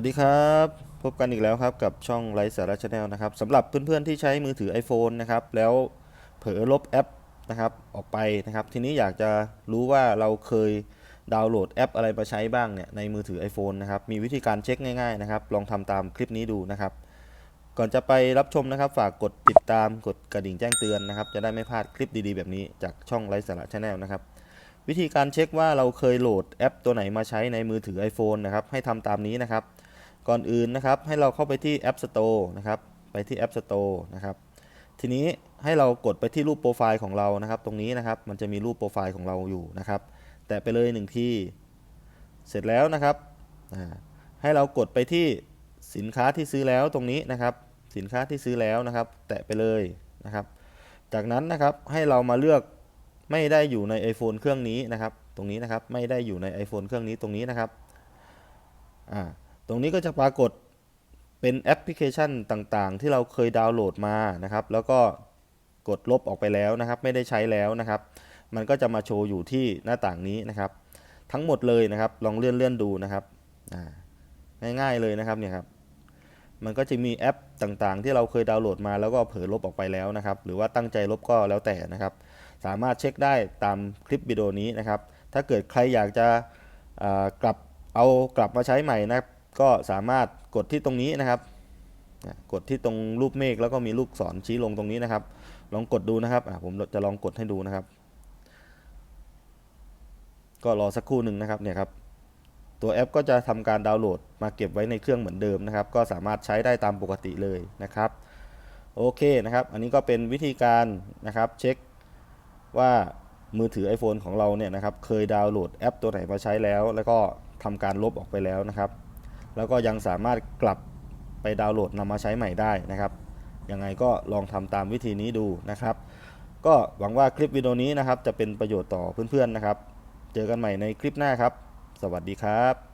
วัสดีครับ พบกันอีกแล้วครับกับช่องไลฟ์สาระชาแนลนะครับสำหรับเพื่อนๆที่ใช้มือถือ iPhone นะครับแล้วเผลอลบแอปนะครับออกไปนะครับ ทีนี้อยากจะรู้ว่าเราเคยดาวน์โหลดแอปอะไรมาใช้บ้างเนี่ยในมือถือ iPhone นะครับมีวิธีการเช็คง่ายๆนะครับลองทำตามคลิปนี้ดูนะครับ ก่อนจะไปรับชมนะครับ ฝากกดติดตามกดกระดิ่งแจ้งเตือนนะครับ จะได้ไม่พลาดคลิปดีๆ แบบนี้จากช่องไลฟ์สาระชาแนลนะครับวิธีการเช็คว่าเราเคยโหลดแอปตัวไหนมาใช้ในมือถือ iPhone นะครับ ให้ทำตามนี้นะครับ ก่อนอื่นนะครับให้เราเข้าไปที่ App Store นะครับไปที่ App Store นะครับทีนี้ให้เรากดไปที่รูปโปรไฟล์ของเรานะครับ ตรงนี้นะครับมันจะมีรูปโปรไฟล์ของเราอยู่นะครับ แตะไปเลยหนึ่งที่เสร็จแล้วนะครับให้เรากดไปที่สินค้าที่ซื้อแล้วตรงนี้นะครับ สินค้าที่ซื้อแล้วนะครับ แตะไปเลยนะครับ จากนั้นนะครับให้เรามาเลือกไม่ได้อยู่ใน iPhone เครื่องนี้นะครับ ตรงนี้นะครับไม่ได้อยู่ใน iPhone เครื่องนี้ตรงนี้นะครับอ่า ตรงนี้ก็จะปรากฏเป็นแอปพลิเคชันต่างๆ ที่เราเคยดาวน์โหลดมานะครับ แล้วก็กดลบออกไปแล้วนะครับ ไม่ได้ใช้แล้วนะครับ มันก็จะมาโชว์อยู่ที่หน้าต่างนี้นะครับ ทั้งหมดเลยนะครับ ลองเลื่อนเลื่อนๆดูนะครับง่ายๆเลยนะครับเนี่ยครับ มันก็จะมีแอปต่างๆ ที่เราเคยดาวน์โหลดมาแล้วก็เผลอลบออกไปแล้วนะครับ หรือว่าตั้งใจลบก็แล้วแต่นะครับ สามารถเช็คได้ตามคลิปวิดีโอนี้นะครับ ถ้าเกิดใครอยากจะกลับเอากลับมาใช้ใหม่นะครับ ก็สามารถกดที่ตรงนี้นะครับ กดที่ตรงรูปเมฆแล้วก็มีลูกศรชี้ลงตรงนี้นะครับ ลองกดดูนะครับผมจะลองกดให้ดูนะครับ ก็รอสักครู่หนึ่งนะครับเนี่ยครับตัวแอปก็จะทำการดาวน์โหลดมาเก็บไว้ในเครื่องเหมือนเดิมนะครับ ก็สามารถใช้ได้ตามปกติเลยนะครับโอเคนะครับ อันนี้ก็เป็นวิธีการนะครับเช็คว่ามือถือ iPhone ของเราเนี่ยนะครับเคยดาวน์โหลดแอปตัวไหนมาใช้แล้ว แล้วก็ทำการลบออกไปแล้วนะครับ แล้วก็ยังสามารถกลับไปดาวน์โหลดนำมาใช้ใหม่ได้นะครับ ยังไงก็ลองทำตามวิธีนี้ดูนะครับ ก็หวังว่าคลิปวิดีโอนี้นะครับจะเป็นประโยชน์ต่อเพื่อนๆนะครับ เจอกันใหม่ในคลิปหน้าครับ สวัสดีครับ